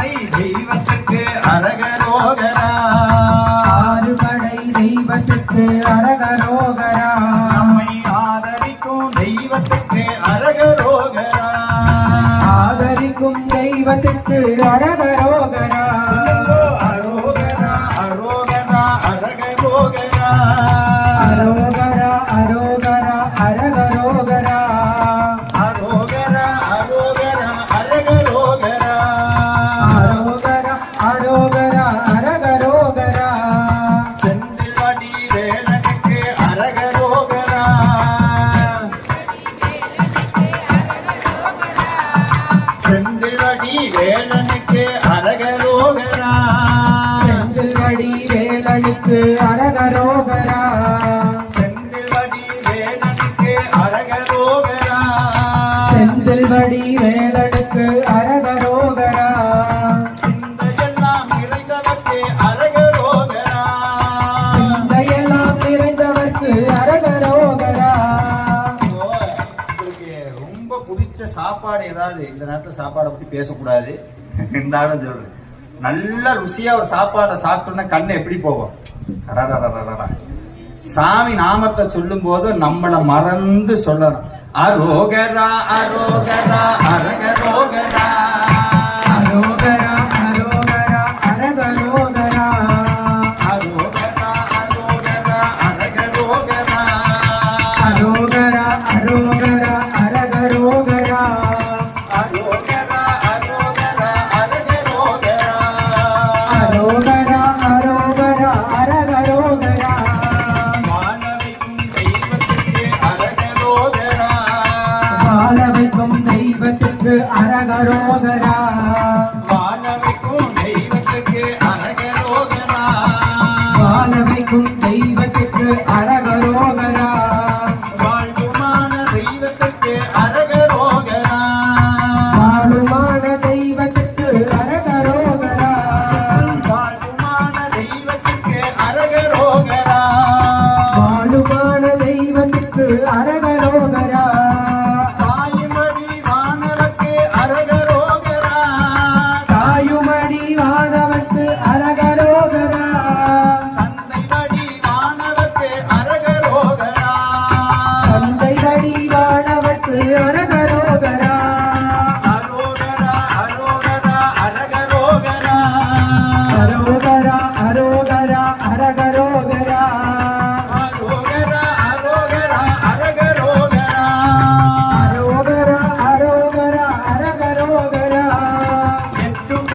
ஆறுபடை தெய்வத்துக்கு அரகரோகரா. ஆறுபடை தெய்வத்துக்கு அரகரோகரா. நம்மை ஆதரிக்கும் தெய்வத்துக்கு அரகரோகரா. ஆதரிக்கும் தெய்வத்துக்கு அரகரோகரா. வேலனுக்கு அரகரோகரா செந்தில்வடி வேலனுக்கு அரகரோகரா செந்தில்வடி வேலனுக்கு அரகரோகரா செந்தில்வடி வேலனுக்கு அரகரோகரா சாப்பாடு ஏதாவது இந்த நேரத்தில் சாப்பாடை பற்றி பேசக்கூடாது. இந்த ஆளும் சொல்கிறேன் நல்ல ருசியாக ஒரு சாப்பாடை சாப்பிட்டோன்னா கண்ணு எப்படி போகும்? அடடடடடடா. சாமி நாமத்தை சொல்லும் போது நம்மளை மறந்து சொல்லணும். அரோகரா அரோகரா அரகரோகரா. அரோகரா அரோகரா அரகரோகரா மாணவிக்கும் தெய்வத்துக்கு அரகரோகரா மாணவிக்கும் தெய்வத்துக்கு அரகரோகரா மாணவிக்கும் தெய்வத்துக்கு அரகரோகரா மாணவிக்கும் தெய்வத்துக்கு அரகரோகரா வாழ்வுமான தெய்வத்துக்கு அர